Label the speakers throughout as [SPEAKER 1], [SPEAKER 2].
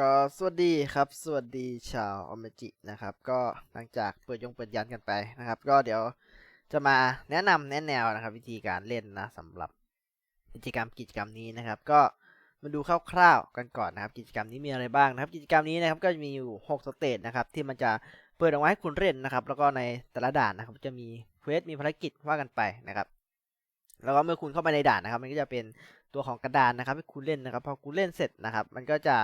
[SPEAKER 1] ก็สวัสดีครับ สวัสดีชาวอเมจินะครับ ก็หลังจากเปิดยงเปิดยันกันไปนะครับ ก็เดี๋ยวจะมาแนะนำแนะแนวนะครับ วิธีการเล่นนะสำหรับกิจกรรมกิจกรรมนี้นะครับ ก็มาดูคร่าวๆกันก่อนนะครับ กิจกรรมนี้มีอะไรบ้างนะครับ กิจกรรมนี้นะครับก็จะมีอยู่6สเตจนะครับที่มันจะเปิดเอาไว้ให้คุณเล่นนะครับ แล้วก็ในแต่ละด่านนะครับ จะมีเควสมีภารกิจว่ากันไปนะครับ แล้วก็เมื่อคุณเข้าไปในด่านนะครับ มันก็จะเป็นตัวของกระดานนะครับให้คุณเล่นนะครับ พอคุณเล่นเสร็จนะครับ มันก็จะ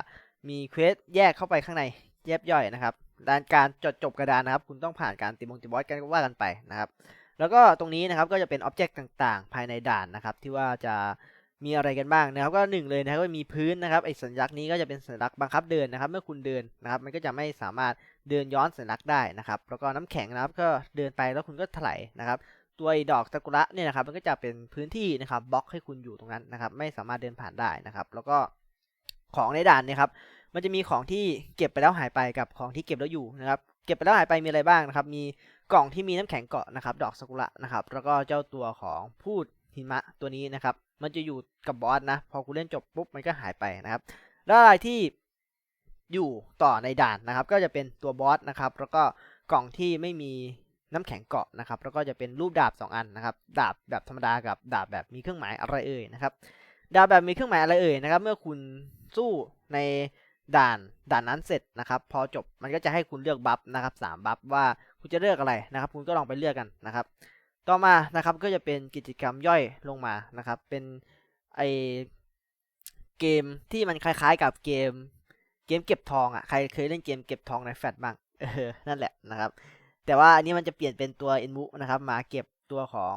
[SPEAKER 1] มีเควสแยกเข้าไปข้างในแยบย่อยนะครับด้านการจดจบกระดานนะครับ คุณต้องผ่านการตีมงตีบอสกันก็ว่ากันไปนะครับ แล้วก็ตรงนี้นะครับก็จะเป็นอ็อบเจกต์ต่างๆ ภายในด่านนะครับ ที่ว่าจะมีอะไรกันบ้างนะครับ ก็หนึ่งเลยนะครับก็มีพื้นนะครับไอ้สัญลักษณ์นี้ก็จะเป็นสัญลักษณ์บังคับเดินนะครับ เมื่อคุณเดินนะครับ มันก็จะไม่สามารถเดินย้อนสัญลักษณ์ได้นะครับ แล้วก็น้ำแข็งนะครับก็เดินไปแล้วคุณก็ถลายนะครับตัวดอกซากุระเนี่ยนะครับมันก็จะเป็นพื้นที่นะครับบล็อกให้คุณอยู่ตรงนั้นนะครับ ไม่สามารถเดินผ่านได้นะครับ แล้วก็ ของในด่านเนี่ยครับ มันจะมีของที่เก็บไปแล้วหายไปกับของที่เก็บแล้วอยู่นะครับ เก็บไปแล้วหายไปมีอะไรบ้างนะครับ มีกล่องที่มีน้ำแข็งเกาะนะครับ ดอกซากุระนะครับ แล้วก็เจ้าตัวของพูดหิมะตัวนี้นะครับ มันจะอยู่กับบอสนะ พอคุณเล่นจบปุ๊บมันก็หายไปนะครับ แล้วอะไรที่อยู่ต่อในด่านนะครับ ก็จะเป็นตัวบอสนะครับ แล้วก็กล่องที่ไม่มีน้ำแข็งเกาะนะครับ แล้วก็จะเป็นรูปดาบ 2 อันนะครับ ดาบแบบธรรมดากับดาบแบบมีเครื่องหมายอะไรเอ่ยนะครับ ดาบแบบมีเครื่องหมายอะไรเอ่ยนะครับ เมื่อคุณ สู้ในด่านด่านนั้นเสร็จนะครับ พอจบมันก็จะให้คุณเลือกบัฟนะครับสามบัฟว่าคุณจะเลือกอะไรนะครับ คุณก็ลองไปเลือกกันนะครับ ต่อมานะครับก็จะเป็นกิจกรรมย่อยลงมานะครับ เป็นไอเกมที่มันคล้ายๆ กับเกมเกมเก็บทองอะใครเคยเล่นเกมเก็บทองในแฟลชบ้างเออนั่นแหละนะครับ แต่ว่าอันนี้มันจะเปลี่ยนเป็นตัวเอ็นมุนะครับ มาเก็บตัวของ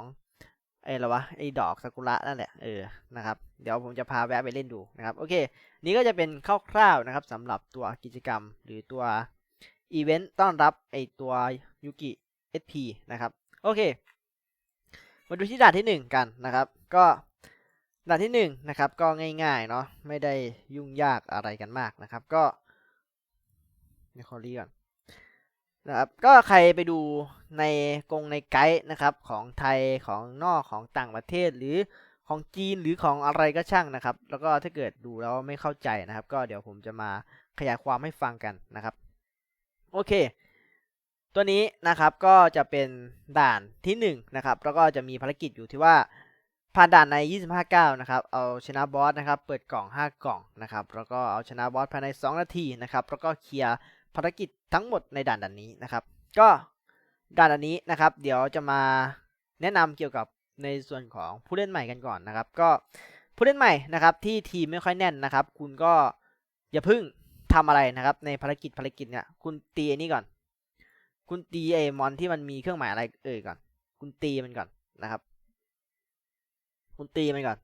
[SPEAKER 1] ไอ้อะไรวะไอ้ดอกซากุระนั่นแหละเออนะครับเดี๋ยวผมจะพาแวะไปเล่นดูนะครับโอเค นี่ก็จะเป็นคร่าวๆนะครับสำหรับตัวกิจกรรมหรือตัวอีเวนต์ต้อนรับไอตัวยูกิ SP นะครับโอเค มาดูที่ด่านที่ 1 กันนะครับ ก็ด่านที่1นะครับก็ง่ายๆเนาะไม่ได้ยุ่งยากอะไรกันมากนะครับ ก็ในคอรีก่อน นะครับก็ใครไปดูในกงในไกด์นะครับของไทยของนอกของต่างประเทศหรือของจีนหรือของอะไรก็ช่างนะครับ แล้วก็ถ้าเกิดดูแล้วไม่เข้าใจนะครับ ก็เดี๋ยวผมจะมาขยายความให้ฟังกันนะครับ โอเค ตัวนี้นะครับก็จะเป็นด่านที่1นงนะครับแล้วก็จะมีภารกิจอยู่ที่ว่าผ่านด่านใน 25ก้าวนะครับ เอาชนะบอสนะครับ เปิดกล่อง 5 กล่องนะครับ แล้วก็เอาชนะบอสภายใน 2 นาทีนะครับ แล้วก็เคลียร์ ภารกิจทั้งหมดในด่านด่านนี้นะครับ ก็ด่านด่านนี้นะครับ เดี๋ยวจะมาแนะนำเกี่ยวกับในส่วนของผู้เล่นใหม่กันก่อนนะครับ ก็ผู้เล่นใหม่นะครับ ที่ทีมไม่ค่อยแน่นนะครับ คุณก็อย่าพึ่งทำอะไรนะครับ ในภารกิจภารกิจเนี่ยคุณตีไอ้นี่ก่อน คุณตีไอ้มอนที่มันมีเครื่องหมายอะไรเอ่ยก่อน คุณตีมันก่อนนะครับ คุณตีมันก่อน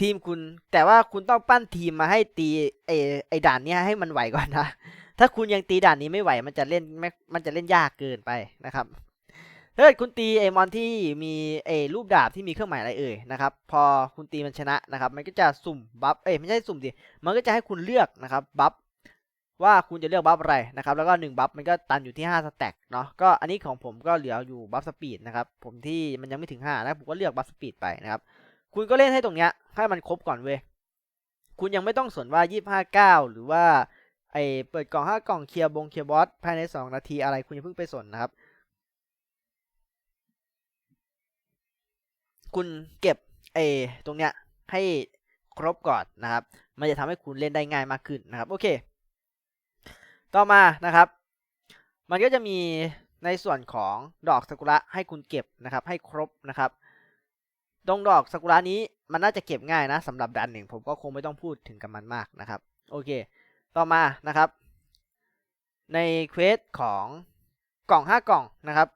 [SPEAKER 1] ทีมคุณ แต่ว่าคุณต้องปั้นทีมมาให้ตีไอ้ไอ้ด่านเนี้ยให้มันไหวก่อนนะ ถ้าคุณยังตีด่านนี้ไม่ไหว มันจะเล่นม่มันจะเล่นยากเกินไปนะครับถ้าเกิดคุณตีไอมอนที่มีไอรูปดาบที่มีเครื่องหมายอะไรเอ่ยนะครับ พอคุณตีมันชนะนะครับ มันก็จะสุ่มบัฟเอ้ยไม่ใช่สุ่มดิมันก็จะให้คุณเลือกนะครับบัฟว่าคุณจะเลือกบัฟอะไรนะครับ แล้วก็1บัฟมันก็ตันอยู่ที่5สแต็กเนาะก็อันนี้ของผมก็เหลืออยู่บัฟสปีดนะครับผมที่มันยังไม่ถึง5นะผมก็เลือกบัฟสปีดไปนะครับ คุณก็เล่นให้ตรงเนี้ยให้มันครบก่อนเว้ยคุณยังไม่ต้องสนว่า 25 9 หรือว่าไอเปิดกล่อง 5 กล่องเคลียร์บงเคลียร์บอสภายใน 2 นาทีอะไรคุณอย่าเพิ่งไปสนนะครับ คุณเก็บไอตรงเนี้ยให้ครบก่อนนะครับ มันจะทำให้คุณเล่นได้ง่ายมากขึ้นนะครับโอเค ต่อมานะครับ มันก็จะมีในส่วนของดอกซากุระให้คุณเก็บนะครับ ให้ครบนะครับ ตรงดอกซากุระนี้มันน่าจะเก็บง่ายนะสำหรับดันหนึ่งผมก็คงไม่ต้องพูดถึงกับมันมากนะครับ โอเค ต่อมานะครับ ในเควสของกล่อง 5 กล่องนะครับ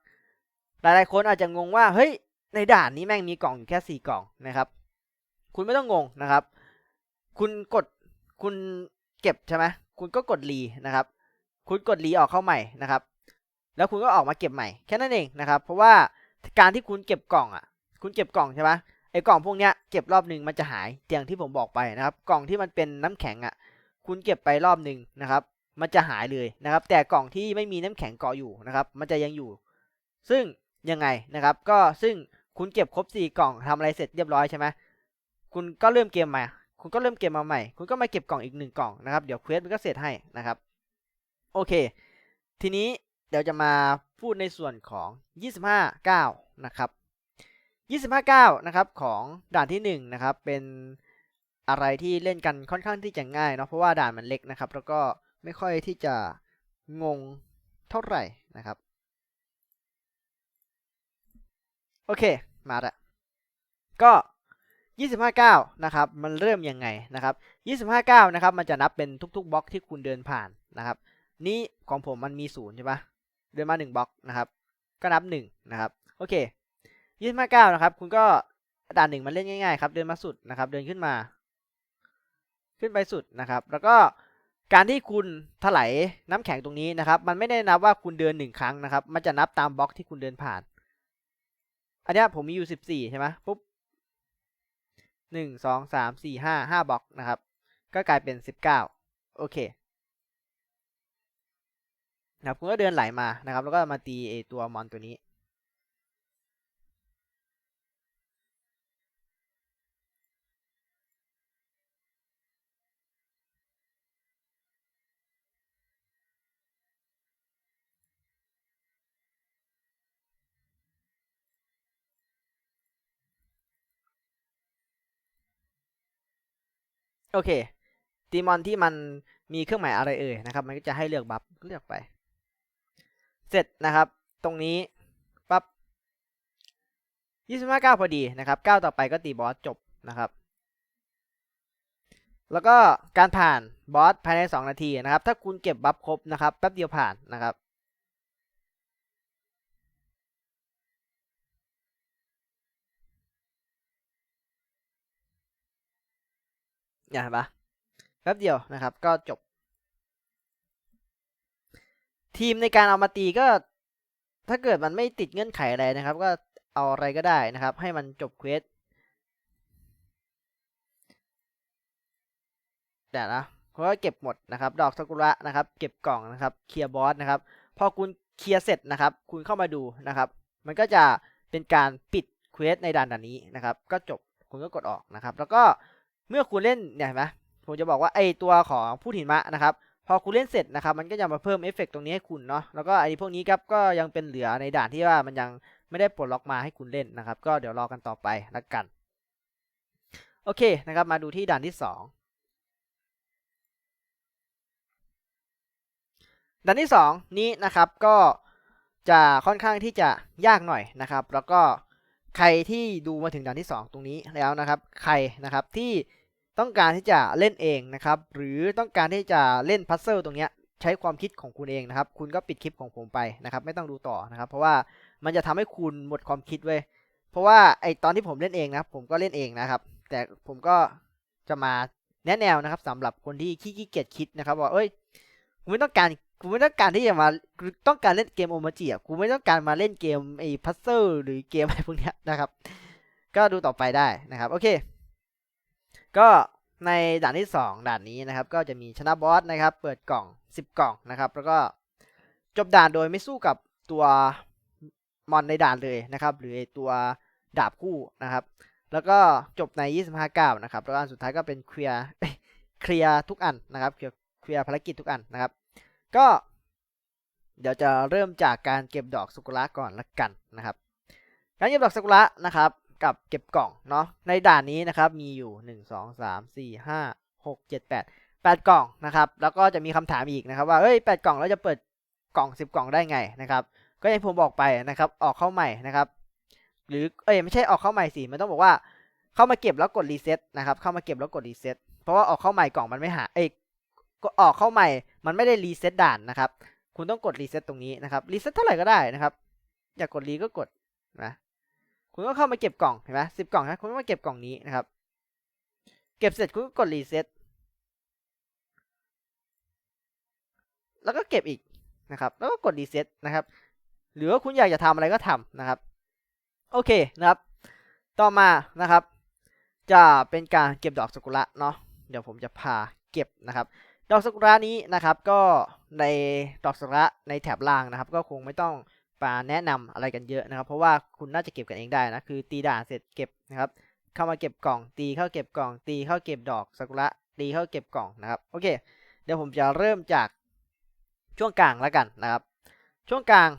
[SPEAKER 1] หลายๆคนอาจจะงงว่าเฮ้ยในด่านนี้แม่งมีกล่องอยู่แค่ 4 กล่องนะครับ คุณไม่ต้องงงนะครับ คุณกดคุณเก็บใช่ไหมคุณก็กดรีนะครับ คุณกดรีออกเข้าใหม่นะครับ แล้วคุณก็ออกมาเก็บใหม่แค่นั้นเองนะครับ เพราะว่าการที่คุณเก็บกล่องอะ คุณเก็บกล่องใช่ไหม ไอ้กล่องพวกเนี้ยเก็บรอบหนึ่งมันจะหายอย่างที่ผมบอกไปนะครับ กล่องที่มันเป็นน้ำแข็งอะ คุณเก็บไปรอบหนึ่งนะครับ มันจะหายเลยนะครับ แต่กล่องที่ไม่มีน้ำแข็งเกาะอยู่นะครับ มันจะยังอยู่ ซึ่งยังไงนะครับ ก็ซึ่งคุณเก็บครบสี่กล่องทำอะไรเสร็จเรียบร้อยใช่ไหมคุณก็เริ่มเกมใหม่คุณก็เริ่มเกมมาใหม่ คุณก็มาเก็บกล่องอีกหนึ่งกล่องนะครับ เดี๋ยวเควสมันก็เสร็จให้นะครับ โอเค ทีนี้เดี๋ยวจะมาพูดในส่วนของ 25 9 นะครับ 25 9นะครับของด่านที่1นะครับเป็นอะไรที่เล่นกันค่อนข้างที่จะง่ายเนาะเพราะว่าด่านมันเล็กนะครับ แล้วก็ไม่ค่อยที่จะงงเท่าไหร่นะครับ โอเคมาละก็25นะครับมันเริ่มยังไงนะครับ25นะครับมันจะนับเป็นทุกๆบล็อกที่คุณเดินผ่านนะครับ นี่ของผมมันมีศูนย์ใช่ปะเดินมา1บล็อกนะครับ ก็นับ1นะครับโอเค 25นะครับ คุณก็ด่านหนึ่งมันเล่นง่ายๆครับ เดินมาสุดนะครับ เดินขึ้นมา ขึ้นไปสุดนะครับ แล้วก็การที่คุณถลายน้ำแข็งตรงนี้นะครับ มันไม่ได้นับว่าคุณเดินหนึ่งครั้งนะครับ มันจะนับตามบล็อกที่คุณเดินผ่าน อันนี้ผมมีอยู่สิบสี่ใช่ไหมปุ๊บหนึ่งสองสามสี่ห้าห้าบล็อกนะครับ ก็กลายเป็นสิบเก้าโอเคนะครับคุณก็เดินไหลมานะครับ แล้วก็มาตีตัวมอนตัวนี้ โอเคตีมอนที่มันมีเครื่องหมายอะไรเอ่ยนะครับมันก็จะให้เลือกบัฟเลือกไป เสร็จนะครับ ตรงนี้ปั๊บ25ก้าพอดีนะครับเก้าต่อไปก็ตีบอสจบนะครับ แล้วก็การผ่านบอสภายใน2นาทีนะครับ ถ้าคุณเก็บบัฟครบนะครับแป๊บเดียวผ่านนะครับ เนี่ยเห็นปะแป๊บเดียวนะครับ ก็จบ ทีมในการเอามาตีก็ ถ้าเกิดมันไม่ติดเงื่อนไขอะไรนะครับ ก็เอาอะไรก็ได้นะครับ ให้มันจบเควสแต่นะเพราะว่าเก็บหมดนะครับ ดอกซากุระนะครับ เก็บกล่องนะครับ เคลียร์บอสนะครับ พอคุณเคลียร์เสร็จนะครับ คุณเข้ามาดูนะครับ มันก็จะเป็นการปิดเควสในด่านด่านนี้นะครับ ก็จบ คุณก็กดออกนะครับ แล้วก็ เมื่อคุณเล่นเนี่ยเห็นไหมผมจะบอกว่าไอตัวของผู้หินมะนะครับพอคุณเล่นเสร็จนะครับมันก็จะมาเพิ่มเอฟเฟกตรงนี้ให้คุณเนาะแล้วก็ไอพวกนี้ครับก็ยังเป็นเหลือในด่านที่ว่ามันยังไม่ได้ปลดล็อกมาให้คุณเล่นนะครับ ก็เดี๋ยวรอกันต่อไปละกัน โอเคนะครับ มาดูที่ด่านที่สองด่านที่สองนี้นะครับก็จะค่อนข้างที่จะยากหน่อยนะครับ แล้วก็ ใครที่ดูมาถึงด่านที่ 2 ตรงนี้แล้วนะครับ ใครนะครับที่ต้องการที่จะเล่นเองนะครับ หรือต้องการที่จะเล่นพัซเซิลตรงเนี้ยใช้ความคิดของคุณเองนะครับ คุณก็ปิดคลิปของผมไปนะครับ ไม่ต้องดูต่อนะครับ เพราะว่ามันจะทำให้คุณหมดความคิดเว้ยเพราะว่าไอตอนที่ผมเล่นเองนะผมก็เล่นเองนะครับ แต่ผมก็จะมาแนะแนวนะครับสำหรับคนที่ขี้เกียจคิดนะครับว่าเอ้ยกูไม่ต้องการ กูไม่ต้องการที่จะมาต้องการเล่นเกมโอมาจิอะกูไม่ต้องการมาเล่นเกมไอ้พัซเซิลหรือเกมอะไรพวกเนี้ยนะครับ ก็ดูต่อไปได้นะครับ โอเค ก็ในด่านที่ 2 ด่านนี้นะครับ ก็จะมีชนะบอสนะครับ เปิดกล่อง 10 กล่องนะครับ แล้วก็จบด่านโดยไม่สู้กับตัวมอนในด่านเลยนะครับ หรือตัวดาบคู่นะครับ แล้วก็จบใน 25ก้าวนะครับ แล้วอันสุดท้ายก็เป็นเคลียร์เคลียร์ทุกอันนะครับเคลียร์เคลียร์ภารกิจทุกอันนะครับ ก็ เดี๋ยวจะเริ่มจากการเก็บดอกซากุระก่อนละกันนะครับ การเก็บดอกซากุระนะครับ กับเก็บกล่องเนาะในด่านนี้นะครับ มีอยู่ 1 2 3 4 5 6 7 8 8 กล่องนะครับ แล้วก็จะมีคำถามอีกนะครับ ว่าเอ้ย8กล่องแล้วจะเปิดกล่อง 10 กล่องได้ไงนะครับ ก็อย่างผมบอกไปนะครับ ออกเข้าใหม่นะครับ หรือเอ้ยไม่ใช่ออกเข้าใหม่สิมันต้องบอกว่าเข้ามาเก็บแล้วกดรีเซ็ตนะครับ เข้ามาเก็บแล้วกดรีเซ็ตเพราะว่าออกเข้าใหม่กล่องมันไม่หาเอ้ยออกเข้าใหม่ มันไม่ได้รีเซ็ตด่านนะครับ คุณต้องกดรีเซ็ตตรงนี้นะครับรีเซ็ตเท่าไหร่ก็ได้นะครับ อยากกดรีก็กดนะคุณก็เข้ามาเก็บกล่องเห็นไหมสิบกล่องนะคุณก็มาเก็บกล่องนี้นะครับ เก็บเสร็จคุณก็กดรีเซ็ตแล้วก็เก็บอีกนะครับ แล้วก็กดรีเซ็ตนะครับ หรือว่าคุณอยากจะทำอะไรก็ทำนะครับ โอเคนะครับ ต่อมานะครับ จะเป็นการเก็บดอกซากุระเนาะ เดี๋ยวผมจะพาเก็บนะครับ ดอกซากุระนี้นะครับก็ในดอกซากุระในแถบล่างนะครับ ก็คงไม่ต้องมาแนะนำอะไรกันเยอะนะครับ เพราะว่าคุณน่าจะเก็บกันเองได้นะคือตีด่านเสร็จเก็บนะครับเข้ามาเก็บกล่อง ตีเข้าเก็บกล่อง ตีเข้าเก็บดอกซากุระตีเข้าเก็บกล่องนะครับโอเค เดี๋ยวผมจะเริ่มจากช่วงกลางแล้วกันนะครับ ช่วงกลาง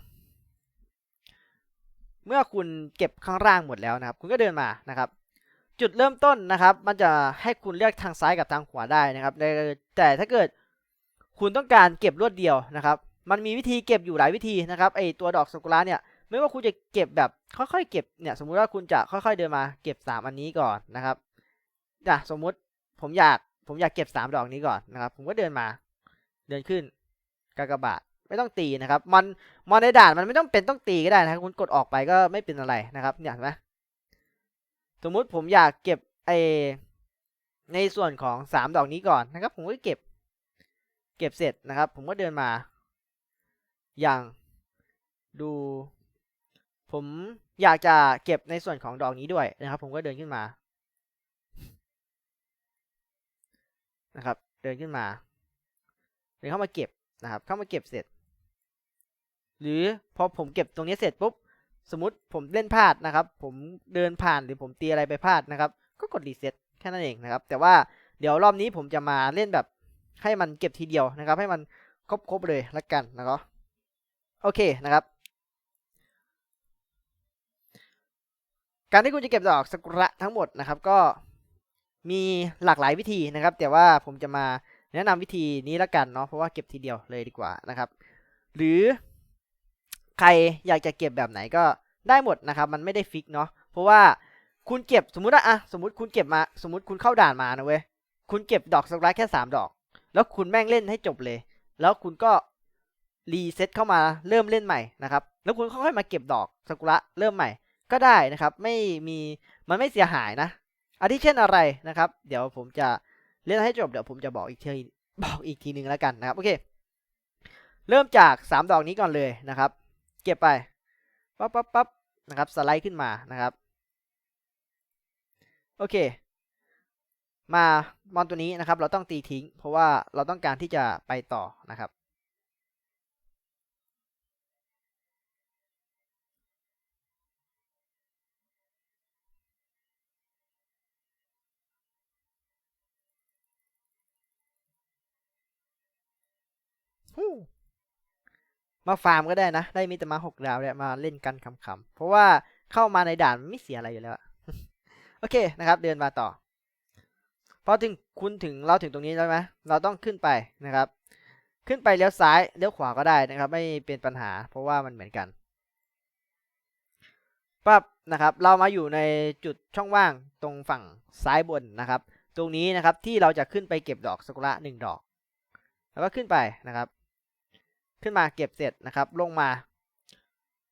[SPEAKER 1] เมื่อคุณเก็บข้างล่างหมดแล้วนะครับ คุณก็เดินมานะครับ จุดเริ่มต้นนะครับ มันจะให้คุณเลือกทางซ้ายกับทางขวาได้นะครับ แต่ถ้าเกิดคุณต้องการเก็บรวดเดียวนะครับ มันมีวิธีเก็บอยู่หลายวิธีนะครับไอตัวดอกซากุระเนี่ย ไม่ว่าคุณจะเก็บแบบค่อยๆเก็บเนี่ยสมมุติว่าคุณจะค่อยๆเดินมาเก็บ 3 อันนี้ก่อนนะครับอะสมมุติผมอยากผมอยากเก็บ 3 ดอกนี้ก่อนนะครับ ผมก็เดินมา เดินขึ้นกากบาทไม่ต้องตีนะครับ มันมอนในด่านมันไม่ต้องเป็นต้องตีก็ได้นะครับ คุณกดออกไปก็ไม่เป็นอะไรนะครับ เนี่ยเห็นไหม สมมุติผมอยากเก็บไอในส่วนของ3ดอกนี้ก่อนนะครับ ผมก็เก็บ เก็บเสร็จนะครับ ผมก็เดินมา อย่างดู ผมอยากจะเก็บในส่วนของดอกนี้ด้วยนะครับ ผมก็เดินขึ้นมานะครับ เดินขึ้นมาเดินเข้ามาเก็บนะครับ เข้ามาเก็บเสร็จ หรือพอผมเก็บตรงนี้เสร็จปุ๊บ สมมติผมเล่นพลาดนะครับ ผมเดินผ่านหรือผมตีอะไรไปพลาดนะครับ ก็กดรีเซ็ตแค่นั้นเองนะครับ แต่ว่าเดี๋ยวรอบนี้ผมจะมาเล่นแบบให้มันเก็บทีเดียวนะครับ ให้มันครบๆเลยละกันนะครับโอเคนะครับ การที่คุณจะเก็บดอกซากุระทั้งหมดนะครับ ก็มีหลากหลายวิธีนะครับ แต่ว่าผมจะมาแนะนำวิธีนี้ละกันเนาะเพราะว่าเก็บทีเดียวเลยดีกว่านะครับ หรือ ใครอยากจะเก็บแบบไหนก็ได้หมดนะครับ มันไม่ได้ฟิกเนาะเพราะว่าคุณเก็บสมมติอะสมมติคุณเก็บมา สมมติคุณเข้าด่านมานะเว้ยคุณเก็บดอกซากุระแค่สามดอก แล้วคุณแม่งเล่นให้จบเลย แล้วคุณก็รีเซ็ตเข้ามาเริ่มเล่นใหม่นะครับ แล้วคุณค่อยๆมาเก็บดอกซากุระเริ่มใหม่ ก็ได้นะครับ ไม่มีมันไม่เสียหายนะอาทิเช่นอะไรนะครับ เดี๋ยวผมจะเล่นให้จบเดี๋ยวผมจะบอกอีกทีบอกอีกทีหนึ่งแล้วกันนะครับโอเค เริ่มจาก 3 ดอกนี้ก่อนเลยนะครับ เก็บไปปั๊บปั๊บปั๊บนะครับสไลด์ขึ้นมานะครับโอเค มามอนตัวนี้นะครับ เราต้องตีทิ้ง เพราะว่าเราต้องการที่จะไปต่อนะครับฮู้ มาฟาร์มก็ได้นะ ได้มิตรมาหกดาวเนี่ยมาเล่นกันขำๆเพราะว่าเข้ามาในด่านมันไม่เสียอะไรอยู่แล้วโอเคนะครับ เดินมาต่อพอถึงคุณถึงเราถึงตรงนี้แล้วไหมเราต้องขึ้นไปนะครับ ขึ้นไปเลี้ยวซ้ายเลี้ยวขวาก็ได้นะครับ ไม่เป็นปัญหา เพราะว่ามันเหมือนกันปั๊บนะครับ เรามาอยู่ในจุดช่องว่างตรงฝั่งซ้ายบนนะครับ ตรงนี้นะครับที่เราจะขึ้นไปเก็บดอกซากุระหนึ่งดอก แล้วก็ขึ้นไปนะครับ ขึ้นมาเก็บเสร็จนะครับ ลงมา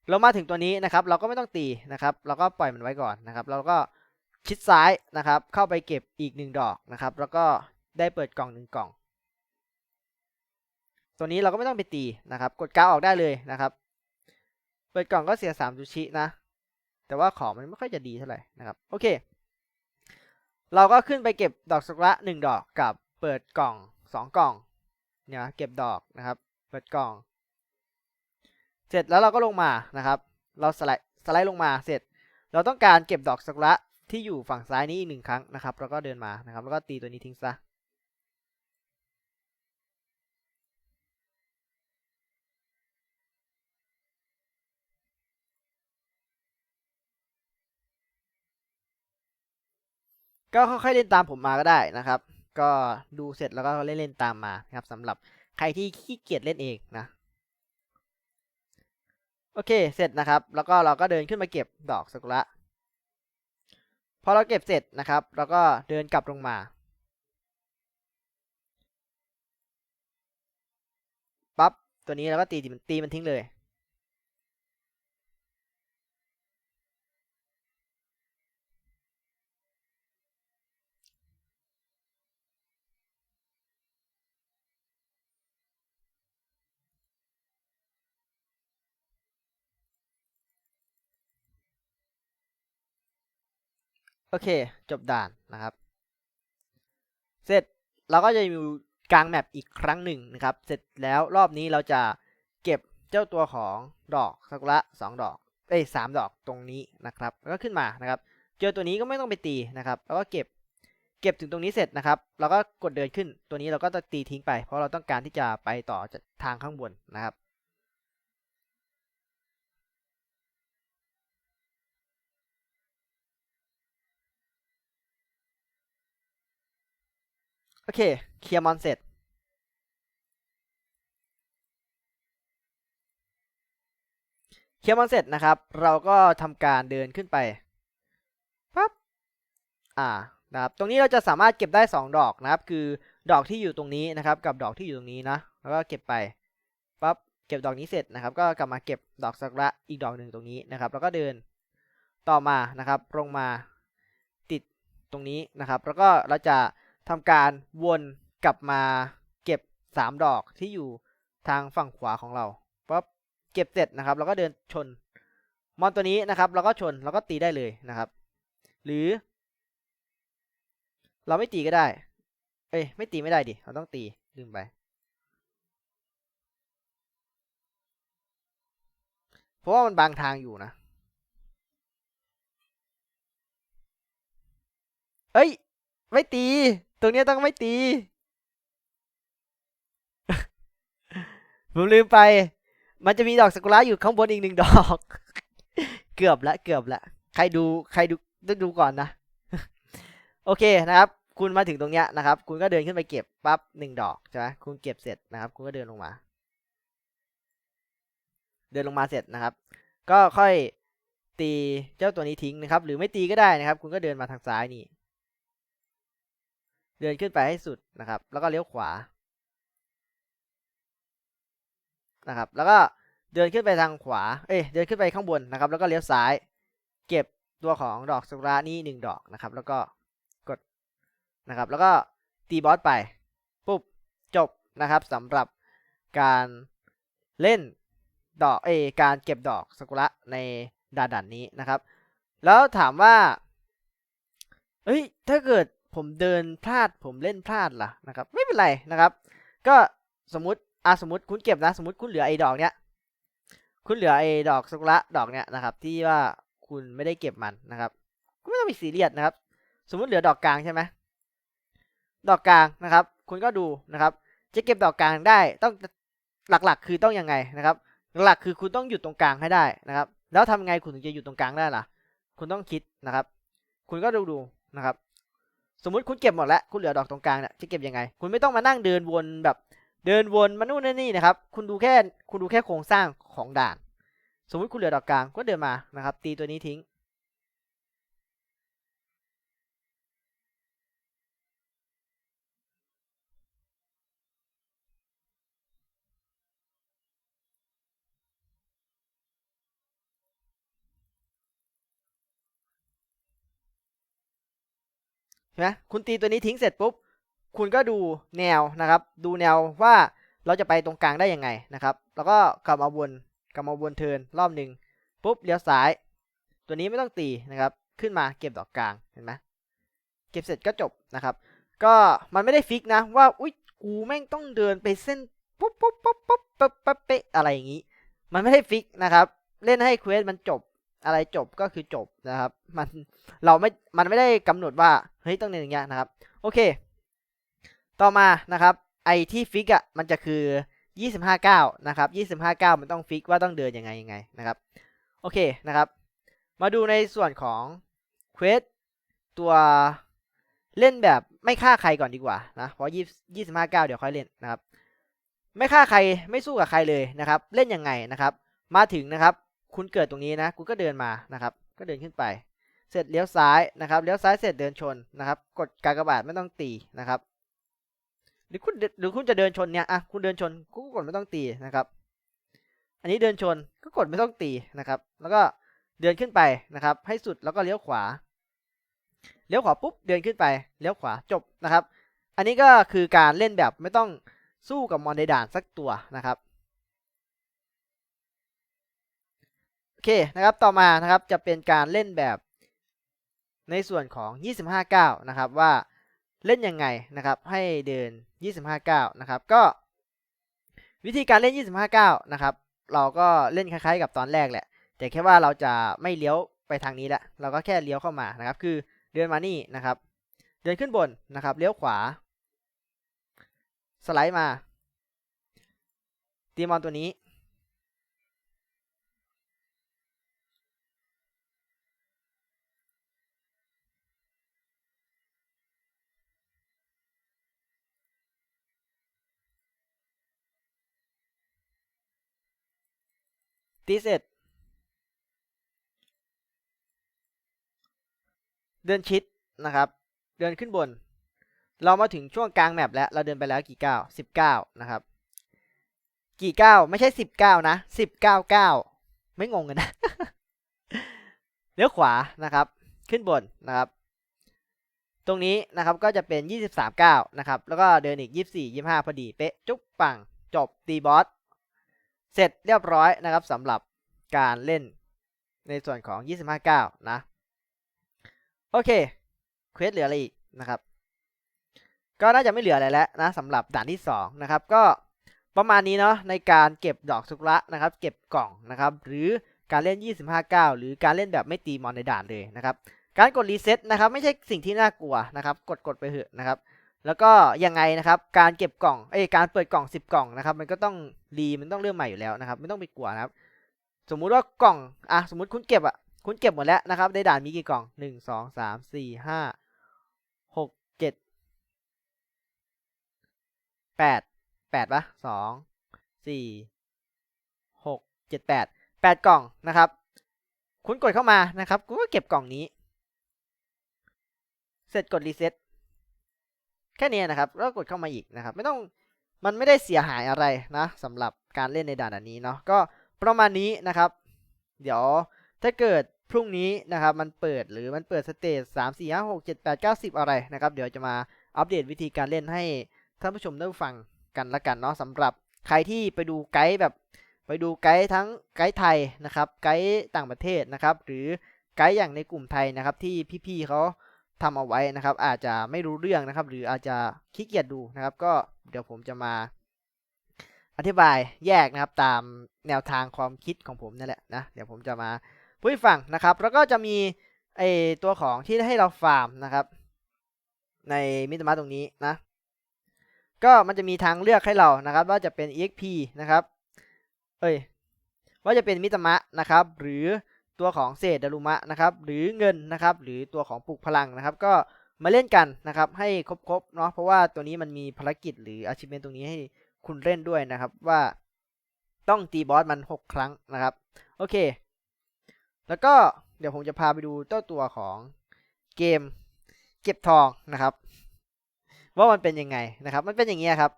[SPEAKER 1] เรามาถึงตัวนี้นะครับ เราก็ไม่ต้องตีนะครับ เราก็ปล่อยมันไว้ก่อนนะครับ เราก็ชิดซ้ายนะครับ เข้าไปเก็บอีกหนึ่งดอกนะครับ แล้วก็ได้เปิดกล่องหนึ่งกล่อง ตัวนี้เราก็ไม่ต้องไปตีนะครับ กดกาออกได้เลยนะครับ เปิดกล่องก็เสียสามซูชินะ แต่ว่าของมันไม่ค่อยจะดีเท่าไหร่นะครับ โอเค เราก็ขึ้นไปเก็บดอกสักุระหนึ่งดอกกับเปิดกล่องสองกล่อง เนี่ยเก็บดอกนะครับ เปิดกล่อง เสร็จแล้วเราก็ลงมานะครับ เราสไลด์สไลด์ลงมาเสร็จ เราต้องการเก็บดอกซากุระที่อยู่ฝั่งซ้ายนี้อีกหนึ่งครั้งนะครับ แล้วก็เดินมานะครับ แล้วก็ตีตัวนี้ทิ้งซะก็ค่อยๆเล่นตามผมมาก็ได้นะครับ ก็ดูเสร็จแล้วก็เล่นเล่นตามมานะครับสำหรับ ใครที่ขี้เกียจเล่นเองนะโอเคเสร็จนะครับ แล้วก็เราก็เดินขึ้นมาเก็บดอกซากุระพอเราเก็บเสร็จนะครับ เราก็เดินกลับลงมา ปั๊บตัวนี้เราก็ตีมันตีมันทิ้งเลย โอเค จบด่านนะครับ เสร็จเราก็จะอยู่กลางแมปอีกครั้งหนึ่งนะครับ เสร็จแล้วรอบนี้เราจะเก็บเจ้าตัวของดอกซากุระสองดอก เอ้ยสามดอกตรงนี้นะครับ แล้วก็ขึ้นมานะครับ เจอตัวนี้ก็ไม่ต้องไปตีนะครับ แล้วก็เก็บ เก็บถึงตรงนี้เสร็จนะครับ เราก็กดเดินขึ้น ตัวนี้เราก็จะตีทิ้งไป เพราะเราต้องการที่จะไปต่อทางข้างบนนะครับ เค เคลียร์มอนเสร็จ เคลียร์มอนเสร็จนะครับ เราก็ทำการเดินขึ้นไปปั๊บ อ่า นะครับ ตรงนี้เราจะสามารถเก็บได้ 2 ดอกนะครับ คือดอกที่อยู่ตรงนี้นะครับ กับดอกที่อยู่ตรงนี้นะ แล้วก็เก็บไปปั๊บ เก็บดอกนี้เสร็จนะครับ ก็กลับมาเก็บดอกซากุระอีกดอกหนึ่งตรงนี้นะครับ แล้วก็เดินต่อมานะครับ ลงมาติดตรงนี้นะครับ แล้วก็เราจะ ทำการวนกลับมาเก็บ 3 ดอกที่อยู่ทางฝั่งขวาของเราปั๊บเก็บเสร็จนะครับเราก็เดินชนมอนตัวนี้นะครับเราก็ชนแล้วก็ตีได้เลยนะครับ หรือ เราไม่ตีก็ได้ เอ้ยไม่ตีไม่ได้ดิเราต้องตีลืมไป เพราะว่ามันบางทางอยู่นะ เอ้ย ไม่ตี ตรงนี้ต้องไม่ตี ผมลืมไป มันจะมีดอกซากุระอยู่ข้างบนอีกหนึ่งดอก เกือบละ เกือบละ ใครดู ใครดูต้องดูก่อนนะ โอเคนะครับ คุณมาถึงตรงเนี้ยนะครับ คุณก็เดินขึ้นไปเก็บปั๊บหนึ่งดอกใช่ไหมคุณเก็บเสร็จนะครับ คุณก็เดินลงมา เดินลงมาเสร็จนะครับ ก็ค่อยตีเจ้าตัวนี้ทิ้งนะครับ หรือไม่ตีก็ได้นะครับ คุณก็เดินมาทางซ้ายนี่ เดินขึ้นไปให้สุดนะครับ แล้วก็เลี้ยวขวานะครับ แล้วก็เดินขึ้นไปทางขวา เอ้ยเดินขึ้นไปข้างบนนะครับ แล้วก็เลี้ยวซ้าย เก็บตัวของดอกซากุระนี่หนึ่งดอกนะครับ แล้วก็กดนะครับ แล้วก็ตีบอสไป ปุ๊บ จบนะครับสำหรับการเล่นดอก เอ การเก็บดอกซากุระในด่านด่านนี้นะครับ แล้วถามว่าเอ้ย ถ้าเกิด ผมเดินพลาดผมเล่นพลาดล่ะนะครับ ไม่เป็นไรนะครับ ก็สมมติอะสมมติคุณเก็บนะ สมมติคุณเหลือไอ้ดอกเนี้ยคุณเหลือไอ้ดอกซากุระดอกเนี้ยนะครับ ที่ว่าคุณไม่ได้เก็บมันนะครับก็ไม่ต้องไปซีเรียสนะครับ สมมติเหลือดอกกลางใช่ไหมดอกกลางนะครับ คุณก็ดูนะครับ จะเก็บดอกกลางได้ต้องหลักๆ คือต้องยังไงนะครับ หลักๆคือคุณต้องหยุดตรงกลางให้ได้นะครับ แล้วทำไงคุณถึงจะหยุดตรงกลางได้ล่ะ คุณต้องคิดนะครับ คุณก็ดูดูนะครับ สมมติคุณเก็บหมดแล้วคุณเหลือดอกตรงกลางเนี่ยจะเก็บยังไง คุณไม่ต้องมานั่งเดินวนแบบเดินวนมานู่นนี่นะครับ คุณดูแค่คุณดูแค่โครงสร้างของด่าน สมมติคุณเหลือดอกกลางก็เดินมานะครับ ตีตัวนี้ทิ้ง ใช่ไหมคุณตีตัวนี้ทิ้งเสร็จปุ๊บ คุณก็ดูแนวนะครับ ดูแนวว่าเราจะไปตรงกลางได้ยังไงนะครับ แล้วก็กลับมาวนกลับมาวนเทินรอบหนึ่งปุ๊บเลี้ยวซ้าย ตัวนี้ไม่ต้องตีนะครับ ขึ้นมาเก็บดอกกลางเห็นไหมเก็บเสร็จก็จบนะครับ ก็มันไม่ได้ฟิกนะว่าอุ้ยกูแม่งต้องเดินไปเส้นปุ๊บปุ๊บปุ๊บปุ๊บปุ๊บปุ๊บเป๊ะอะไรอย่างนี้ มันไม่ได้ฟิกนะครับ เล่นให้เควสมันจบ อะไรจบก็คือจบนะครับ มันเราไม่มันไม่ได้กำหนดว่าเฮ้ยต้องเล่นอย่างเงี้ยนะครับ โอเค ต่อมานะครับ ไอที่ฟิกอะมันจะคือ 25 9 นะครับ 25 9 มันต้องฟิกว่าต้องเดินยังไงยังไงนะครับ โอเคนะครับ มาดูในส่วนของเควสตัวเล่นแบบไม่ฆ่าใครก่อนดีกว่านะ เพราะ20 25 9เดี๋ยวค่อยเล่นนะครับ ไม่ฆ่าใครไม่สู้กับใครเลยนะครับ เล่นยังไงนะครับ มาถึงนะครับ คุณเกิดตรงนี้นะ คุณก็เดินมานะครับ ก็เดินขึ้นไป เสร็จเลี้ยวซ้ายนะครับ เลี้ยวซ้ายเสร็จเดินชนนะครับ กดกากบาทไม่ต้องตีนะครับ หรือคุณหรือคุณจะเดินชนเนี่ย อะ คุณเดินชนก็กดไม่ต้องตีนะครับ อันนี้เดินชนก็กดไม่ต้องตีนะครับ แล้วก็เดินขึ้นไปนะครับ ให้สุดแล้วก็เลี้ยวขวา เลี้ยวขวาปุ๊บเดินขึ้นไป เลี้ยวขวาจบนะครับ อันนี้ก็คือการเล่นแบบไม่ต้องสู้กับมอนในด่านสักตัวนะครับ อเคนะครับต่อมานะครับจะเป็นการเล่นแบบในส่วนของ 25 9 นะครับว่าเล่นยังไงนะครับให้เดิน 25 9 นะครับ ก็วิธีการเล่น 25 9 นะครับ เราก็เล่นคล้ายๆ กับตอนแรกแหละ แต่แค่ว่าเราจะไม่เลี้ยวไปทางนี้แหละเราก็แค่เลี้ยวเข้ามานะครับ คือเดินมานี่นะครับ เดินขึ้นบนนะครับเลี้ยวขวา สไลด์มาตีมอนตัวนี้ ตีเสร็จเดินชิดนะครับ เดินขึ้นบน เรามาถึงช่วงกลางแมปแล้ว เราเดินไปแล้วกี่ก้าวสิบเก้านะครับ กี่ก้าวไม่ใช่สิบเก้านะสิบเก้าเก้าไม่งงกันนะเลี้ยวขวานะครับ ขึ้นบนนะครับ ตรงนี้นะครับก็จะเป็น 23ก้าวนะครับ แล้วก็เดินอีก 24 25 พอดี เป๊ะ จุ๊บปัง จบตีบอส เสร็จเรียบร้อยนะครับสำหรับการเล่นในส่วนของ 25ก้านะ โอเค เควสเหลืออะไรอีกนะครับ ก็น่าจะไม่เหลืออะไรแล้วนะสำหรับด่านที่ 2 นะครับ ก็ประมาณนี้เนาะในการเก็บดอกสุกระนะครับ เก็บกล่องนะครับ หรือการเล่น 25ก้าหรือการเล่นแบบไม่ตีมอนในด่านเลยนะครับ การกดรีเซ็ตนะครับ ไม่ใช่สิ่งที่น่ากลัวนะครับ กดกดไปเถอะนะครับ แล้วก็ยังไงนะครับ การเก็บกล่องเอ้การเปิดกล่อง 10 กล่องนะครับ มันก็ต้องรีมันต้องเริ่มใหม่อยู่แล้วนะครับ ไม่ต้องไปกลัวนะครับ สมมุติว่ากล่องอะสมมุติคุณเก็บอะคุณเก็บหมดแล้วนะครับในด่านมีกี่กล่องหนึ่งสองสามสี่ห้าหกเจ็ดแปดแปดปะสองสี่หกเจ็ดแปดแปดกล่องนะครับ คุณกดเข้ามานะครับคุณก็เก็บกล่องนี้ เสร็จกดรีเซ็ต ค่นี้นะครับแล้วกดเข้ามาอีกนะครับ ไม่ต้องมันไม่ได้เสียหายอะไรนะสำหรับการเล่นในด่านอันนี้เนาะก็ประมาณนี้นะครับ เดี๋ยวถ้าเกิดพรุ่งนี้นะครับมันเปิดหรือมันเปิดสเตจสามสี่ห้าหกเจ็ดแปดเก้าสิบอะไรนะครับ เดี๋ยวจะมาอัปเดตวิธีการเล่นให้ท่านผู้ชมได้ฟังกันละกันเนาะสำหรับใครที่ไปดูไกด์แบบไปดูไกด์ทั้งไกด์ไทยนะครับ ไกด์ต่างประเทศนะครับ หรือไกด์อย่างในกลุ่มไทยนะครับที่พี่ๆเขา ทำเอาไว้นะครับ อาจจะไม่รู้เรื่องนะครับ หรืออาจจะขี้เกียจดูนะครับ ก็เดี๋ยวผมจะมา อธิบายแยกนะครับตามแนวทางความคิดของผมนั่นแหละนะเดี๋ยวผมจะมาพูดให้ฟังนะครับ แล้วก็จะมีไอตัวของที่ให้เราฟาร์มนะครับ ในมิตรมาตรงนี้นะ ก็มันจะมีทางเลือกให้เรานะครับ ว่าจะเป็น exp นะครับ เอ้ยว่าจะเป็นมิตรมะนะครับ หรือ ตัวของเศษดารุมะนะครับหรือเงินนะครับหรือตัวของปลุกพลังนะครับ ก็มาเล่นกันนะครับให้ครบๆเนาะเพราะว่าตัวนี้มันมีภารกิจหรือ achievement ตรงนี้ให้คุณเล่นด้วยนะครับว่าต้องตีบอสมัน 6 ครั้งนะครับ โอเค แล้วก็เดี๋ยวผมจะพาไปดูเจ้าตัวของเกมเก็บทองนะครับ ว่ามันเป็นยังไงนะครับ มันเป็นอย่างนี้ครับ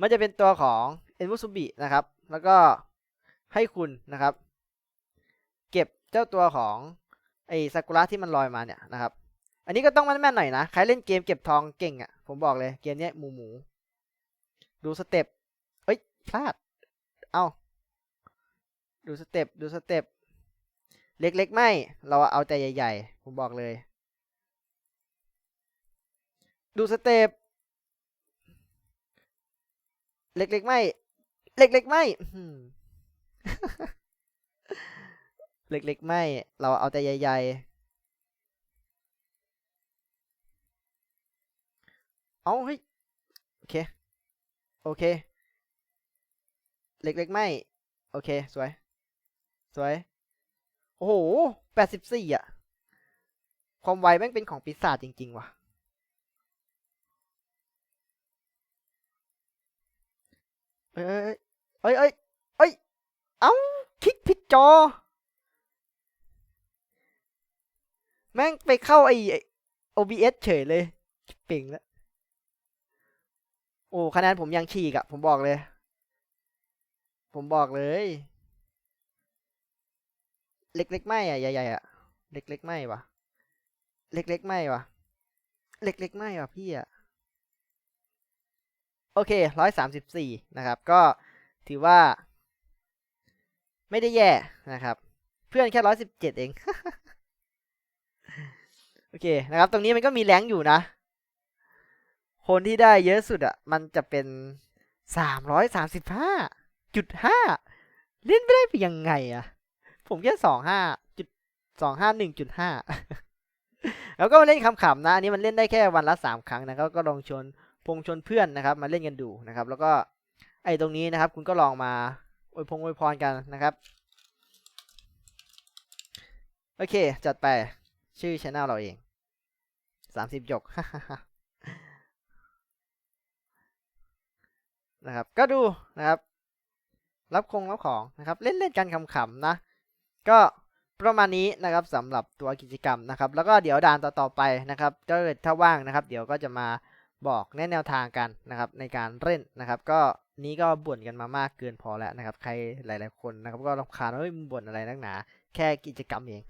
[SPEAKER 1] มันจะเป็นตัวของเอ็นมุสุบินะครับ แล้วก็ให้คุณนะครับ เก็บเจ้าตัวของไอซากุระที่มันลอยมาเนี่ยนะครับ อันนี้ก็ต้องแม่นๆหน่อยนะ ใครเล่นเกมเก็บทองเก่งอะ่ะ ผมบอกเลยเกมเนี้ยหมูหมู ดูสเต็ป เอ้ยพลาด เอาดูสเต็ปดูสเต็ป เล็กๆ ไม่ เราเอาใจใหญ่ ๆ ผมบอกเลย ดูสเต็ป เล็กๆ ไม่ เล็กๆ ไม่ เล็กๆ ไม่ เราเอาแต่ใหญ่ๆ เอาเฮ้ย โอเค โอเค เล็กๆ ไม่ โอเค สวย สวย โอ้โหแปดสิบสี่อะ ความไวแม่งเป็นของปีศาจจริง ๆ ว่ะ เอ้ย เอ้ย เอ้ย เอ้ย เอ้า คลิกผิดจอ แม่งไปเข้าไอ OBS เฉยเลยเป่งแล้วโอ้คะแนนผมยังฉีกอะผมบอกเลย ผมบอกเลย เล็กๆไม่อะใหญ่ๆอะเล็กๆไม่วะเล็กๆไม่วะเล็กๆไม่วะพี่อะโอเคร้อยสามสิบสี่นะครับ ก็ถือว่า ไม่ได้แย่นะครับ เพื่อนแค่ร้อยสิบเจ็ดเอง เคนะครับ ตรงนี้มันก็มีแรงอยู่นะ คนที่ได้เยอะสุดอะ่ะ มันจะเป็นสามร้อยสามสิบห้าจุดห้าเล่นไม่ได้เป็นยังไงอะ่ะ ผมแค่สองห้าจุดสองห้าหนึ่งจุดห้าแล้วก็มาเล่นขำๆนะ อันนี้มันเล่นได้แค่วันละสามครั้งนะครับก็ลองชวนพงชวนเพื่อนนะครับ มาเล่นกันดูนะครับ แล้วก็ไอ้ตรงนี้นะครับ คุณก็ลองมาอวยพงอวยพรกันนะครับ โอเค จัดไปชื่อช anel เราเอง สามสิบหยกนะครับ ก็ดูนะครับ รับคงรับของนะครับ เล่นเล่นกันขำๆนะ ก็ประมาณนี้นะครับสำหรับตัวกิจกรรมนะครับ แล้วก็เดี๋ยวด่านต่อๆไปนะครับก็ถ้าว่างนะครับ เดี๋ยวก็จะมาบอกแนแนวทางกันนะครับ ในการเล่นนะครับ ก็นี้ก็บ่นกันมามากเกินพอแล้วนะครับ ใครหลาย ๆคนนะครับ ก็รำคาญว่ามึงบ่นอะไรนักหนา แค่กิจกรรมเอง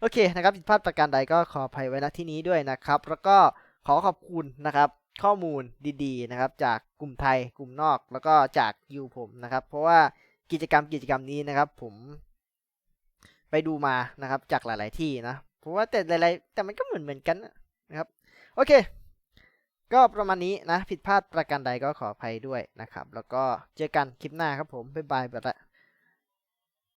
[SPEAKER 1] โอเคนะครับผิดพลาดประการใดก็ขออภัยไว้ณที่นี้ด้วยนะครับ แล้วก็ขอขอบคุณนะครับ ข้อมูลดีๆนะครับ จากกลุ่มไทยกลุ่มนอกแล้วก็จากยูผมนะครับ เพราะว่ากิจกรรมกิจกรรมนี้นะครับ ผม ไปดูมานะครับ จากหลาย ๆ ที่นะเพราะว่าแต่หลายๆแต่มันก็เหมือนเหมือนกันนะครับ โอเค ก็ประมาณนี้นะ ผิดพลาดประการใดก็ขออภัยด้วยนะครับ แล้วก็เจอกันคลิปหน้าครับผมบ๊ายบายไปละ